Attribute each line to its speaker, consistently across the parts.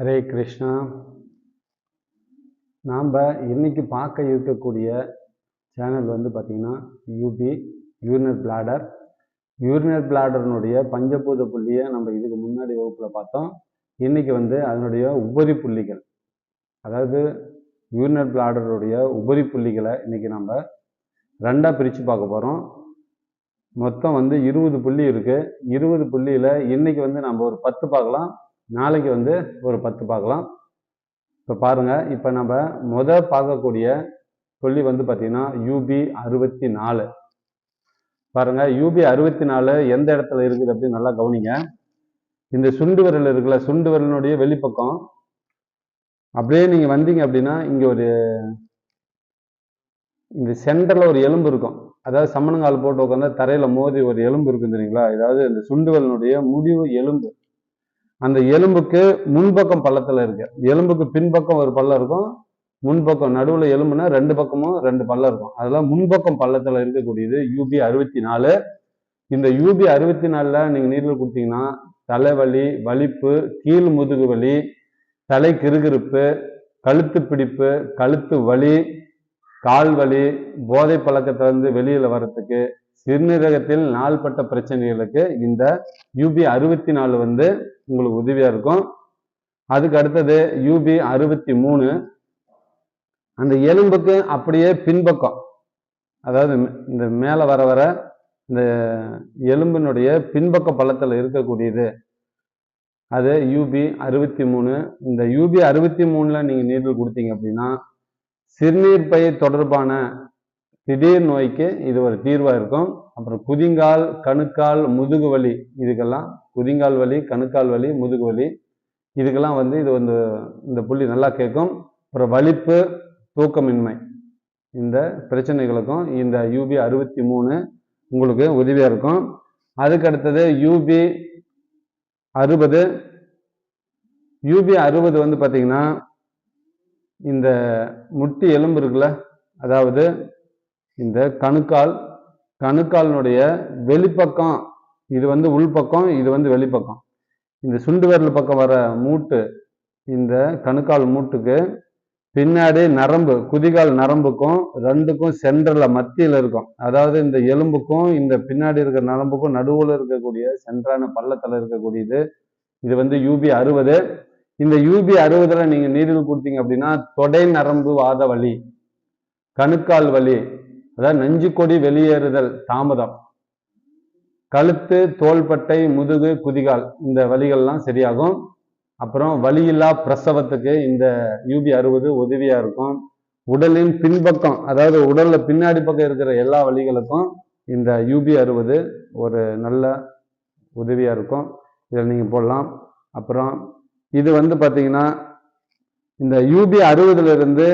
Speaker 1: ஹரே கிருஷ்ணா. நாம் இன்னைக்கு பார்க்க இருக்கக்கூடிய சேனல் வந்து பார்த்திங்கன்னா யூபி யூரினர் பிளாடர் யூரினர் பிளாடர்னுடைய பஞ்சபூத புள்ளியை நம்ம இதுக்கு முன்னாடி வகுப்பில் பார்த்தோம். இன்னைக்கு வந்து அதனுடைய உபரி புள்ளிகள் அதாவது யூரினர் பிளாடருடைய உபரி புள்ளிகளை இன்னைக்கு நம்ம ரெண்டாக பிரித்து பார்க்க போகிறோம் மொத்தம் வந்து இருபது புள்ளி இருக்குது இருபது புள்ளியில் இன்றைக்கி வந்து நம்ம ஒரு பத்து பார்க்கலாம். நாளைக்கு வந்து ஒரு பத்து பார்க்கலாம். இப்போ பாருங்கள் இப்போ நம்ம முத பார்க்கக்கூடிய புள்ளி வந்து பார்த்திங்கன்னா யூபி அறுபத்தி நாலு பாருங்க யூபி அறுபத்தி நாலு எந்த இடத்துல இருக்குது அப்படின்னு நல்லா கவனிங்க. இந்த சுண்டு விரல் இருக்குல்ல சுண்டு விரலினுடைய வெளிப்பக்கம். அப்படியே நீங்கள் வந்தீங்க அப்படின்னா இங்கே ஒரு இந்த சென்டரில் ஒரு எலும்பு இருக்கும். அதாவது சம்மணங்கால் போட்டு உட்காந்தா தரையில் மோதி ஒரு எலும்பு இருக்கும் தெரியுங்களா? அதாவது இந்த சுண்டுவலினுடைய முடிவு எலும்பு. அந்த எலும்புக்கு முன்பக்கம் பள்ளத்தில் இருக்கு. எலும்புக்கு பின்பக்கம் ஒரு பள்ளம் இருக்கும். முன்பக்கம் நடுவில் எலும்புனா ரெண்டு பக்கமும் ரெண்டு பள்ளம் இருக்கும். அதெல்லாம் முன்பக்கம் பள்ளத்தில் இருக்கக்கூடியது யூபி அறுபத்தி நாலு இந்த யூபி அறுபத்தி நாலில் நீங்கள் நீரில் கொடுத்தீங்கன்னா தலைவலி வலிப்பு கீழ் முதுகு வலி தலை கிருகிருப்பு கழுத்து பிடிப்பு கழுத்து வலி கால் வலி போதை பழக்கத்திலிருந்து வெளியில் வர்றதுக்கு சிறுநீரகத்தில் நாள்பட்ட பிரச்சனைகளுக்கு இந்த யூபி அறுபத்தி நாலு வந்து உங்களுக்கு உதவியாக இருக்கும். அதுக்கு அடுத்தது யூபி அறுபத்தி மூணு அந்த எலும்புக்கு அப்படியே பின்பக்கம் அதாவது இந்த மேலே வர வர இந்த எலும்பினுடைய பின்பக்க பள்ளத்தில் இருக்கக்கூடியது அது யூபி அறுபத்தி மூணு இந்த யூபி அறுபத்தி மூணில் நீங்கள் நீரில் கொடுத்தீங்க அப்படின்னா சிறுநீர் பை தொடர்பான திடீர் நோய்க்கு இது ஒரு தீர்வாக இருக்கும். அப்புறம் குதிங்கால் கணுக்கால் முதுகு வலி இதுக்கெல்லாம் குதிங்கால் வலி கணுக்கால் வலி முதுகு வலி இதுக்கெல்லாம் வந்து இது வந்து இந்த புள்ளி நல்லா கேட்கும். அப்புறம் வலிப்பு தூக்கமின்மை. இந்த பிரச்சனைகளுக்கும் இந்த யூபி அறுபத்தி மூணு உங்களுக்கு உதவியாக இருக்கும். அதுக்கு அடுத்தது யூபி அறுபது. யூபி அறுபது வந்து பார்த்திங்கன்னா இந்த முட்டி எலும்பு இருக்குல்ல அதாவது இந்த கணுக்கால் கணுக்காலினுடைய வெளிப்பக்கம் இது வந்து உள்பக்கம் இது வந்து வெளிப்பக்கம். இந்த சுண்டு விரல் பக்கம் வர மூட்டு இந்த கணுக்கால் மூட்டுக்கு பின்னாடி நரம்பு குதிகால் நரம்புக்கும் ரெண்டுக்கும் சென்டரில் மத்தியில் இருக்கும். அதாவது இந்த எலும்புக்கும் இந்த பின்னாடி இருக்கிற நரம்புக்கும் நடுவில் இருக்கக்கூடிய சென்றான பள்ளத்தில் இருக்கக்கூடியது. இது வந்து யூபி அறுபது. இந்த யூபி அறுபதுல நீங்கள் நீரில் கொடுத்தீங்க அப்படின்னா தொடை நரம்பு வாத வலி கணுக்கால் வலி அதாவது நஞ்சு கொடி வெளியேறுதல் தாமதம். கழுத்து தோள்பட்டை முதுகு குதிகால் இந்த வலிகள்லாம் சரியாகும். அப்புறம் வலியில்லா பிரசவத்துக்கு இந்த யூபி அறுபது உதவியா இருக்கும். உடலின் பின்பக்கம் அதாவது உடல்ல பின்னாடி பக்கம் இருக்கிற எல்லா வழிகளுக்கும் இந்த யூபி அறுபது ஒரு நல்ல உதவியா இருக்கும். இதில் நீங்கள் போடலாம். அப்புறம் இது வந்து பார்த்தீங்கன்னா இந்த யூபி அறுபதுல இருந்து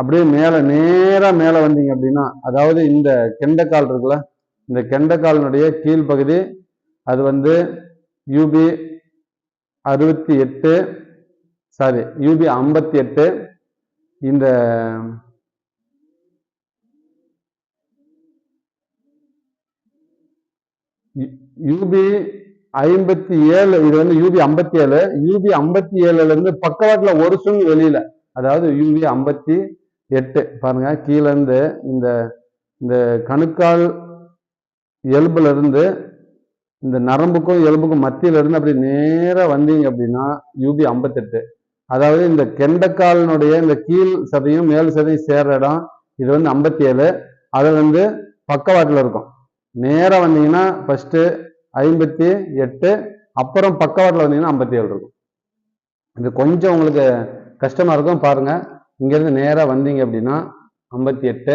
Speaker 1: அப்படியே மேலே நேராக மேலே வந்தீங்க அப்படின்னா அதாவது இந்த கெண்டைக்கால் இருக்குல்ல இந்த கெண்டைக்காலினுடைய கீழ்ப்பகுதி அது வந்து யூபி அறுபத்தி எட்டு சாரி யூபி ஐம்பத்தி எட்டு இந்த யூபி ஐம்பத்தி ஏழு இது வந்து யூபி ஐம்பத்தி ஏழு யூபி ஐம்பத்தி ஏழுல இருந்து பக்கவாட்டுல ஒரு சுண் வெளியில அதாவது யூபி ஐம்பத்தி எட்டு. பாருங்க கீழேருந்து இந்த இந்த கணுக்கால் எலும்புலேருந்து இந்த நரம்புக்கும் எலும்புக்கும் மத்தியிலேருந்து அப்படி நேராக வந்தீங்க அப்படின்னா யூபி ஐம்பத்தெட்டு. அதாவது இந்த கெண்டக்காலினுடைய இந்த கீழ் சதையும் மேல் சதையும் சேர்ற இடம் இது வந்து ஐம்பத்தி ஏழு அது வந்து பக்கவாட்டில் இருக்கும். நேராக வந்தீங்கன்னா ஃபஸ்ட்டு ஐம்பத்தி எட்டு அப்புறம் பக்கவாட்டில் வந்தீங்கன்னா ஐம்பத்தி ஏழு இருக்கும். இது கொஞ்சம் உங்களுக்கு கஷ்டமாக இருக்கும் பாருங்கள் இங்கேருந்து நேராக வந்தீங்க அப்படின்னா ஐம்பத்தி எட்டு.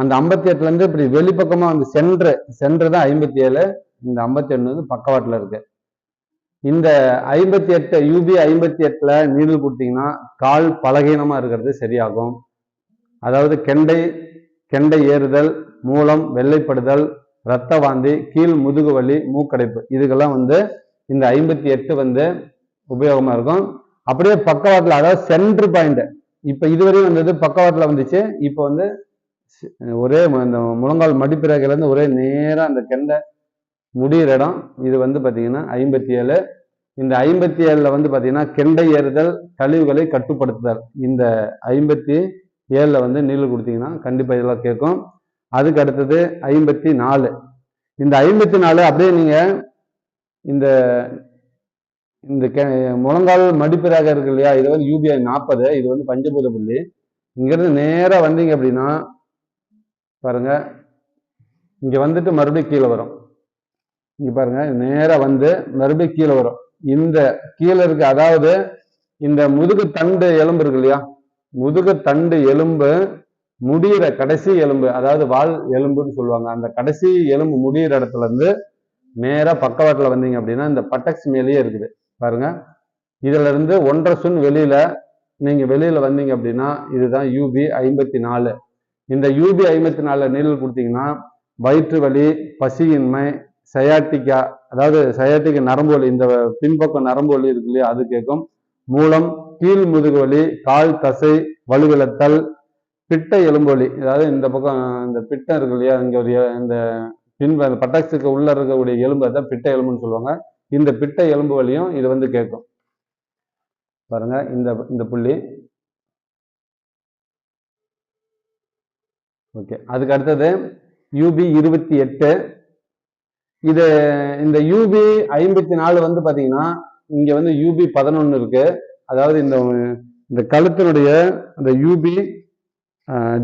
Speaker 1: அந்த ஐம்பத்தி எட்டுலேருந்து இப்படி வெளிப்பக்கமாக வந்து சென்ட்ரு சென்ட்ரு தான் ஐம்பத்தி ஏழு. இந்த ஐம்பத்தி ஒன்று வந்து பக்கவாட்டில் இருக்கு. இந்த ஐம்பத்தி எட்டு யூபி ஐம்பத்தி எட்டில் நீடில் கொடுத்தீங்கன்னா கால் பலகீனமாக இருக்கிறது சரியாகும். அதாவது கெண்டை கெண்டை ஏறுதல் மூலம் வெள்ளைப்படுதல் ரத்த வாந்தி கீழ் முதுகு வலி மூக்கடைப்பு. இதுக்கெல்லாம் வந்து இந்த ஐம்பத்தி எட்டு வந்து உபயோகமாக இருக்கும். அப்படியே பக்கவாட்டில் அதாவது சென்ட்ரு பாயிண்ட் இப்போ இதுவரையும் வந்தது பக்கவாட்டில் வந்துச்சு. இப்போ வந்து ஒரே இந்த முழங்கால் மடிப்பிறகுலேருந்து ஒரே நேராக அந்த கெண்டை முடிகிற இடம். இது வந்து பார்த்தீங்கன்னா ஐம்பத்தி ஏழு இந்த ஐம்பத்தி ஏழில் வந்து பார்த்தீங்கன்னா கெண்டை ஏறுதல் கழிவுகளை கட்டுப்படுத்துதல். இந்த ஐம்பத்தி ஏழில் வந்து நீள் கொடுத்தீங்கன்னா கண்டிப்பாக இதெல்லாம் கேட்கும். அதுக்கு அடுத்தது ஐம்பத்தி நாலு இந்த ஐம்பத்தி நாலு அப்படியே நீங்கள் இந்த இந்த கெ- முழங்கால் மடிப்பிறாக இருக்கு இல்லையா? இது வந்து யூபிஐ நாற்பது இது வந்து பஞ்சபூத புள்ளி. இங்கிருந்து நேராக வந்தீங்க அப்படின்னா பாருங்க இங்கே வந்துட்டு மறுபடியும் கீழே வரும். இங்கே பாருங்க நேராக வந்து மறுபடியும் கீழே வரும். இந்த கீழே இருக்கு அதாவது இந்த முதுகு தண்டு எலும்பு இருக்கு இல்லையா? முதுகு தண்டு எலும்பு முடியிற கடைசி எலும்பு அதாவது வால் எலும்புன்னு சொல்லுவாங்க. அந்த கடைசி எலும்பு முடியிற இடத்துல இருந்து நேராக பக்கவாட்டில் வந்தீங்க அப்படின்னா இந்த பட்டக்ஸ் மேலேயே இருக்குது. பாருங்க. இதிலிருந்து ஒன்றரை சுன் வெளியில் நீங்கள் வெளியில் வந்தீங்க அப்படின்னா இதுதான் யூபி ஐம்பத்தி நாலு இந்த யூபி ஐம்பத்தி நாலு நீழல் கொடுத்தீங்கன்னா வயிற்று வலி பசியின்மை சயாட்டிக்கா அதாவது சயாட்டிக்கா நரம்பு வலி இந்த பின்பக்கம் நரம்பு வலி இருக்கு இல்லையா அது கேட்கும் மூலம் கீழ் முதுகு வலி கால் தசை வலுவிழத்தல் பிட்ட எலும்பு வலி. அதாவது இந்த பக்கம் இந்த பிட்டம் இருக்கு இல்லையா இங்கே ஒரு இந்த பின் பட்டாசுக்கு உள்ள இருக்கக்கூடிய எலும்பு தான் பிட்ட எலும்புன்னு சொல்லுவாங்க. இந்த பிட்ட எலும்பு வலியும் இது வந்து கேட்கும். பாருங்க இந்த இந்த புள்ளி. ஓகே அதுக்கு அடுத்தது யூபி இருபத்தி எட்டு. இது இந்த யூபி ஐம்பத்தி நாலு வந்து பார்த்தீங்கன்னா இங்கே வந்து யூபி பதினொன்று இருக்கு. அதாவது இந்த இந்த கழுத்தினுடைய அந்த யூபி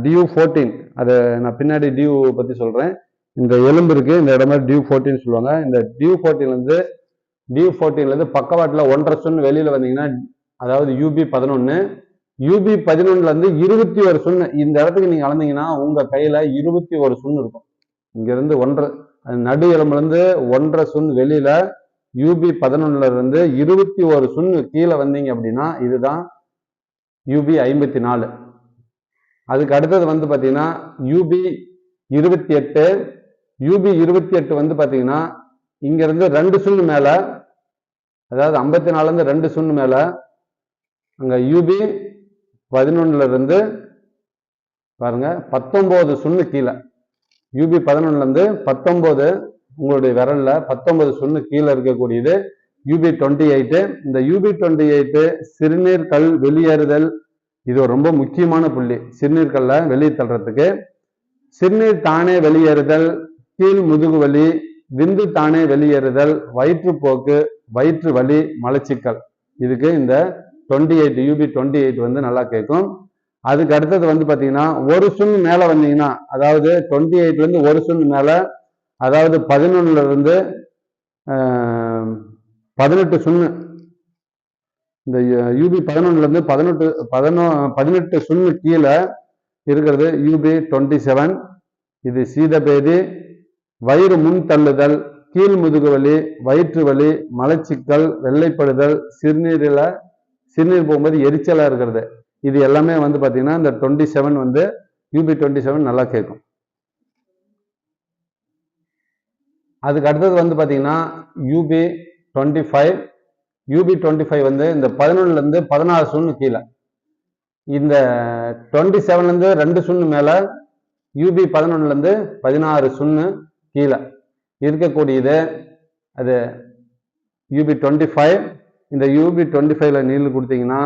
Speaker 1: டியூ ஃபோர்டீன் அதை நான் பின்னாடி டியூ பற்றி சொல்கிறேன் இந்த எலும்பு இருக்கு இந்த இடமா டியூ ஃபோர்டீன் சொல்லுவாங்க. இந்த டியூ ஃபோர்டீன்ல வந்து டி ஃபோர்டீன்லேருந்து பக்கவாட்டில் ஒன்றரை சுன்னு வெளியில் வந்தீங்கன்னா அதாவது யூபி பதினொன்று யூபி பதினொன்னுலேருந்து இருபத்தி ஒரு சுண்ணு இந்த இடத்துக்கு நீங்கள் அளந்தீங்கன்னா உங்கள் கையில் இருபத்தி ஒரு சுண்ணு இருக்கும். இங்கேருந்து ஒன்றரை நடு எலும்புலேருந்து ஒன்றரை சுண் வெளியில் யூபி பதினொன்னுலருந்து இருபத்தி ஒரு சுண்ணு கீழே வந்தீங்க அப்படின்னா இதுதான் யூபி ஐம்பத்தி நாலு. அதுக்கு அடுத்தது வந்து பார்த்தீங்கன்னா யூபி இருபத்தி எட்டு யூபி இருபத்தி எட்டு வந்து பார்த்தீங்கன்னா இங்கேருந்து ரெண்டு சுண்ணு மேலே அதாவது ஐம்பத்தி நாலுலேருந்து ரெண்டு சுண்ணு மேலே அங்கே யூபி பதினொன்னுல பாருங்கள் பாருங்க சுண்ணு கீழே. யூபி பதினொன்னுலேருந்து பத்தொம்போது உங்களுடைய விரலில் பத்தொன்பது சுண்ணு கீழே இருக்கக்கூடியது யூபி டுவெண்ட்டி எயிட்டு இந்த யூபி டுவெண்ட்டி எயிட்டு சிறுநீர் கல் வெளியேறுதல் இது ஒரு ரொம்ப முக்கியமான புள்ளி. சிறுநீர் கல்லை வெளியே தள்ளுறதுக்கு. சிறுநீர் தானே வெளியேறுதல் கீழ் முதுகு வலி விந்து தானே வெளியேறுதல் வயிற்றுப்போக்கு வயிற்று வலி மலச்சிக்கல். இதுக்கு இந்த twenty eight UB twenty eight வந்து நல்லா கேட்கும். அதுக்கு அடுத்தது வந்து பார்த்தீங்கன்னா ஒரு சுண் மேலே வந்தீங்கன்னா அதாவது டுவெண்ட்டி எயிட்லேருந்து ஒரு சுண் மேலே அதாவது பதினொன்னுலேருந்து பதினெட்டு சுண்ணு இந்த யூபி பதினொன்னுலேருந்து பதினெட்டு பதினோ பதினெட்டு சுண்ணு கீழே இருக்கிறது யூபி டுவெண்ட்டி செவன் இது சீதபேதி வயிறு முன் தள்ளுதல் கீழ் முதுகு வலி வயிற்று வலி மலச்சிக்கல் வெள்ளைப்படுதல் சிறுநீரில் சிறுநீர் போகும்போது எரிச்சலாக இருக்கிறது. இது எல்லாமே வந்து பார்த்தீங்கன்னா இந்த டுவெண்ட்டி செவன் வந்து யூபி டுவெண்ட்டி செவன் நல்லா கேட்கும் அதுக்கு அடுத்தது வந்து பார்த்தீங்கன்னா UB twenty five UB twenty five வந்து இந்த பதினொன்னுலேருந்து பதினாறு சூன்னு கீழே. இந்த டுவெண்ட்டி செவன்லேருந்து ரெண்டு சுண்ணு மேலே யூபி பதினொன்னுலருந்து பதினாறு சுண்ணு கீழே. இருக்கக்கூடியது அது யூபி டுவெண்ட்டி ஃபைவ் இந்த யூபி டுவெண்ட்டி ஃபைவ்ல நீள் கொடுத்தீங்கன்னா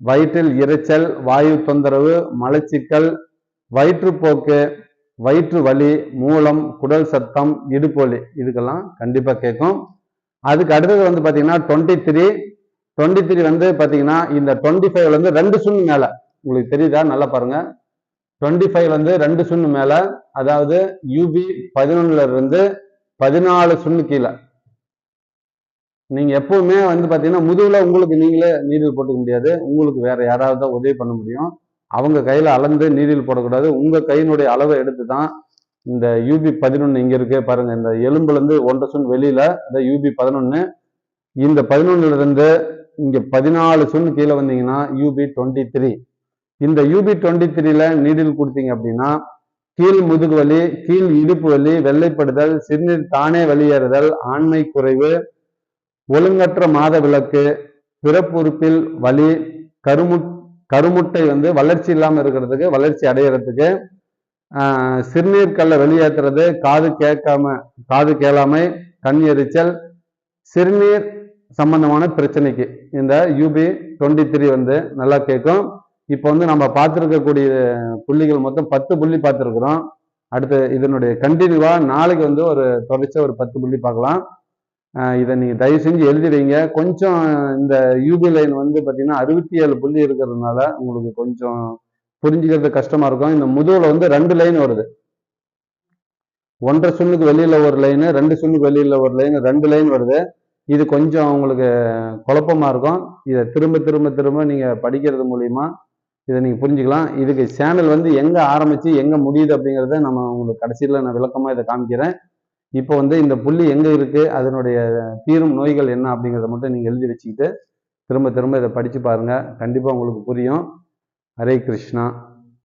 Speaker 1: வயிற்றில் இரைச்சல் வாயு தொந்தரவு மலச்சிக்கல் வயிற்றுப்போக்கு வயிற்று வலி மூலம் குடல் சத்தம் இடுப்பு வலி இதுக்கெல்லாம் கண்டிப்பாக கேட்கும். அதுக்கு அடுத்தது வந்து பார்த்தீங்கன்னா டுவெண்ட்டி த்ரீ டுவெண்ட்டி த்ரீ வந்து பார்த்தீங்கன்னா இந்த டுவெண்ட்டி ஃபைவ்ல இருந்து ரெண்டு சுண்ணு மேலே. உங்களுக்கு தெரியுதா? நல்லா பாருங்கள் டுவெண்ட்டி ஃபைவ் வந்து ரெண்டு சுண்ணு மேல அதாவது யூபி பதினொன்னுல இருந்து பதினாலு சுண்ணு கீழே. நீங்க எப்பவுமே வந்து பாத்தீங்கன்னா முதுகுல உங்களுக்கு நீங்களே நீரில் போட்டுக்க முடியாது. உங்களுக்கு வேற யாராவது தான் உதவி பண்ண முடியும். அவங்க கையில அளந்து நீரில் போடக்கூடாது. உங்க கையினுடைய அளவை எடுத்து தான் இந்த யூபி பதினொன்று இங்க இருக்கு. பாருங்க இந்த எலும்புல இருந்து ஒன்றரை சுண் வெளியில இந்த யூபி பதினொன்னு. இந்த பதினொன்னுல இருந்து இங்க பதினாலு சுண் கீழே வந்தீங்கன்னா யூபி டுவெண்ட்டி த்ரீ இந்த யூபி டுவெண்ட்டி த்ரீல நீடில் கொடுத்தீங்க அப்படின்னா கீழ் முதுகு வலி கீழ் இடுப்பு வலி வெள்ளைப்படுதல் சிறுநீர் தானே வெளியேறுதல் ஆண்மை குறைவு ஒழுங்கற்ற மாத விளக்கு பிறப்புறுப்பில் வலி கருமு கருமுட்டை வந்து வளர்ச்சி இல்லாமல் இருக்கிறதுக்கு வளர்ச்சி அடையிறதுக்கு சிறுநீர் கல்லை வெளியேற்றுறது காது கேட்காம காது கேளாமை கண் எரிச்சல் சிறுநீர் சம்பந்தமான பிரச்சனைக்கு இந்த யூபி டுவெண்ட்டி த்ரீ வந்து நல்லா கேட்கும். இப்போ வந்து நம்ம பார்த்துருக்கக்கூடிய புள்ளிகள் மொத்தம் பத்து புள்ளி பார்த்துருக்குறோம். அடுத்து இதனுடைய கண்டினியூவாக நாளைக்கு வந்து ஒரு தொடர்ச்சி ஒரு பத்து புள்ளி பார்க்கலாம். இதை நீங்கள் தயவு செஞ்சு எழுதி வைங்க கொஞ்சம் இந்த யூபி லைன் வந்து பார்த்தீங்கன்னா அறுபத்தி ஏழு புள்ளி இருக்கிறதுனால உங்களுக்கு கொஞ்சம் புரிஞ்சுக்கிறது கஷ்டமாக இருக்கும். இந்த முதுகில் வந்து ரெண்டு லைன் வருது. ஒன்றரை சுண்ணுக்கு வெளியில் ஒரு லைனு ரெண்டு சுண்ணுக்கு வெளியில் ஒரு லைன் ரெண்டு லைன் வருது. இது கொஞ்சம் உங்களுக்கு குழப்பமா இருக்கும். இதை திரும்ப திரும்ப திரும்ப நீங்கள் படிக்கிறது மூலியமா இதை நீங்கள் புரிஞ்சுக்கலாம். இதுக்கு சேனல் வந்து எங்கே ஆரம்பிச்சு எங்கே முடியுது அப்படிங்கிறத நம்ம உங்களுக்கு கடைசியில் நான் விளக்கமாக இதை காமிக்கிறேன். இப்போ வந்து இந்த புள்ளி எங்கே இருக்குது அதனுடைய தீரும் நோய்கள் என்ன அப்படிங்கிறத மட்டும் நீங்கள் எழுதி வச்சுக்கிட்டு திரும்ப திரும்ப இதை படித்து பாருங்கள் கண்டிப்பாக உங்களுக்கு புரியும். ஹரே கிருஷ்ணா.